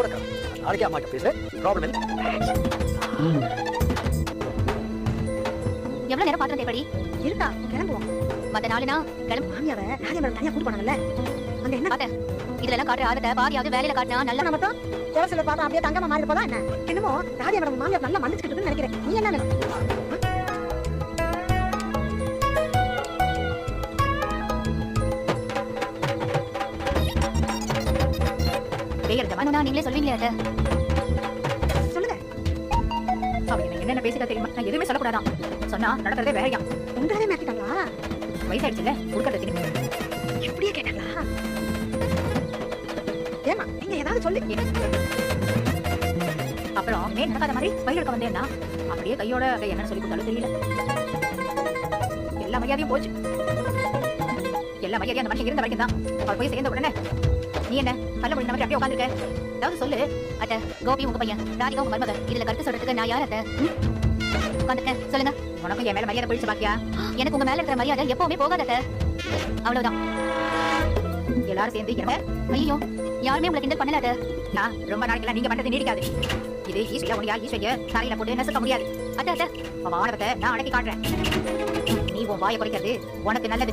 உங்களோட கதை. நாளைக்கே அம்மா கிட்ட பேசுறேன். ப்ராப்ளம் இல்லை. எவ்வளவு நேரம் பாத்திரம் தேப்படி இருக்கா கிளம்புவோம். மத்த நாளுனா கிளம்பு. மாமியாவை ராஜா மேடம் தனியா கூட்டு போனாங்கல்ல. அங்க என்ன? பார்த்தேன் இதுல எல்லாம் காட்டுற ஆதத்தை பாதியாவது வேலையில காட்டினா நல்லா நம்ம மட்டும் ஒரு சில பார்த்தா அப்படியே தங்கமா மாறி போதா என்ன? என்னமோ ராஜா மேடம் மாமியார் நல்லா மன்னிச்சுக்கிட்டு இருக்குன்னு நினைக்கிறேன். நீ என்ன வேற ஜமானா நீங்களே சொல்வீங்களே அத்தை. சொல்லுங்க. அவ என்ன என்னென்ன பேசிட்டா தெரியுமா? நான் எதுவுமே சொல்லக்கூடாதான். சொன்னா நடக்கிறதே வேறையா. உங்களே மாத்திட்டாங்களா? வயசாயிடுச்சுல கொடுக்கறது திரும்பி எப்படியே கேட்டாங்களா? ஏமா நீங்க ஏதாவது சொல்லு. அப்புறம் மே நடக்காத மாதிரி வயிறு இருக்க வந்தேன்னா அப்படியே கையோட என்ன சொல்லி கொடுத்தாலும் தெரியல. எல்லா மரியாதையும் போச்சு. எல்லா மரியாதையும் அந்த மனுஷன் இருந்த வரைக்கும் தான் அவர் போய் சேர்ந்த உடனே நீ என்ன? பல்ல முடிந்த மாதிரி அப்படியே உட்காந்துருக்க ஏதாவது சொல்லு. அட்ட கோபி உங்க பையன். ராதிகா உங்க மருமக. இதுல கருத்து சொல்றதுக்கு நான் யார் அத்த? உட்காந்துருக்கேன் சொல்லுங்க. உனக்கும் என் மேல மரியாதை போயிடுச்சு பாக்கியா எனக்கு உங்க மேல இருக்கிற மரியாதை எப்பவுமே போகாத அவ்வளவுதான். எல்லாரும் சேர்ந்து என்ன ஐயோ யாருமே உங்களை கிண்டல் பண்ணல நான் ரொம்ப நாளைக்கெல்லாம் நீங்க பண்றது நீடிக்காது. இது ஈஸ்வரியா உனியா ஈஸ்வரிய தலையில போட்டு நசுக்க முடியாது. அட்ட அத்தை. அவ ஆணவத்தை நான் அடக்கி காட்டுறேன். நீ உன் வாயை குறைக்கிறது உனக்கு நல்லது.